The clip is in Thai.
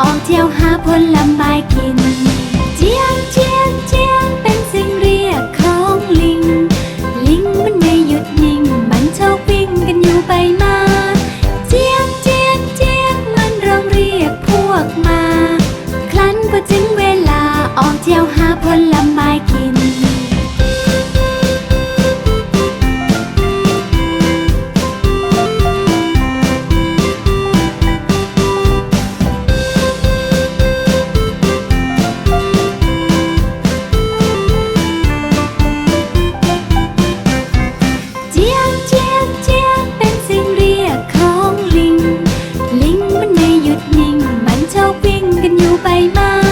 ออกเที่ยวหาผลไม้กิน เจียงเจียงเจียงเป็นสิ่งเรียกของลิง ลิงมันไม่หยุดนิ่ง มันชอบวิ่งกันอยู่ไปมา เจียงเจียงเจียงมันร้องเรียกพวกมา ครั้นก็ถึงเวลาออกเที่ยวหาผลไม้ 白马。